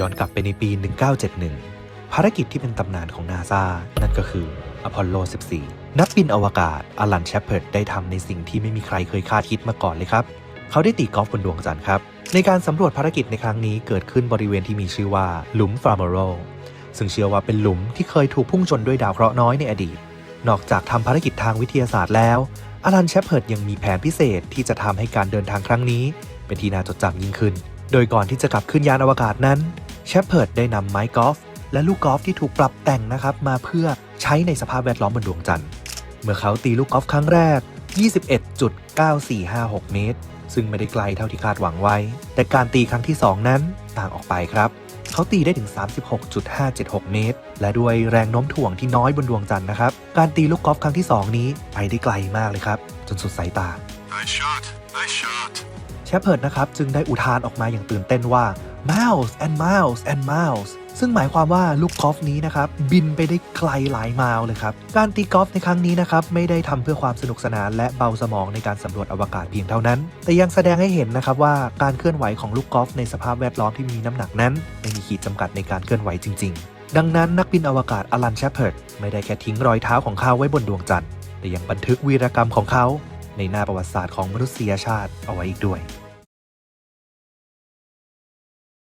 ย้อนกลับไปในปี 1971 ภารกิจที่เป็นตำนานของนาซานั่นก็คืออพอลโล 14 นักบินอวกาศอลันแชปเพิร์ดได้ทำในสิ่งที่ไม่มีใครเคยคาดคิดมาก่อนเลยครับ เขาได้ตีกอล์ฟบนดวงจันทร์ครับ ในการสำรวจภารกิจในครั้งนี้เกิดขึ้นบริเวณที่มีชื่อว่าหลุมฟาร์มโรซึ่งเชื่อว่าเป็นหลุมที่เคยถูกพุ่งชนด้วยดาวเคราะห์น้อยในอดีต นอกจากทำภารกิจทางวิทยาศาสตร์แล้วอลันแชปเพิร์ดยังมีแผนพิเศษที่จะทำให้การเดินทางครั้งนี้ เป็นที่น่าจดจำยิ่งขึ้น โดยก่อนที่จะกลับขึ้นยานอวกาศนั้น แชปเพิร์ดได้นำไม้กอล์ฟและลูกกอล์ฟที่ถูกปรับแต่งนะครับมาเพื่อใช้ในสภาพแวดล้อมบนดวงจันทร์ เมื่อเขาตีลูกกอล์ฟครั้งแรก 21.9456 เมตร ซึ่งไม่ได้ไกลเท่าที่คาดหวังไว้ แต่การตีครั้งที่ 2 นั้นต่างออกไปครับ เขาตีได้ถึง 36.576 เมตร และด้วยแรงโน้มถ่วงที่น้อยบนดวงจันทร์นะครับ การตีลูกกอล์ฟครั้งที่ 2 นี้ไปได้ไกลมากเลยครับ จนสุดสายตา Nice shot. Nice shot. แชปเพิร์ดนะครับจึงได้อุทานออกมาอย่างตื่นเต้นว่า mouse and mouse and mouse ซึ่งหมายความว่าลูกกอล์ฟนี้นะครับ บินไปได้ไกลหลายไมล์เลยครับ การตีกอล์ฟในครั้งนี้นะครับ ไม่ได้ทำเพื่อความสนุกสนานและเบาสมองในการสำรวจอวกาศเพียงเท่านั้น แต่ยังแสดงให้เห็นนะครับว่าการเคลื่อนไหวของลูกกอล์ฟในสภาพแวดล้อมที่มีน้ำหนักนั้น ไม่มีขีดจำกัดในการเคลื่อนไหวจริง ๆ ดังนั้นนักบินอวกาศอลันแชปเพิร์ดไม่ได้แค่ทิ้งรอยเท้าของเขาไว้บนดวงจันทร์แต่ยังบันทึกวีรกรรมของเขาในหน้าประวัติศาสตร์ของมนุษยชาติเอาไว้อีกด้วย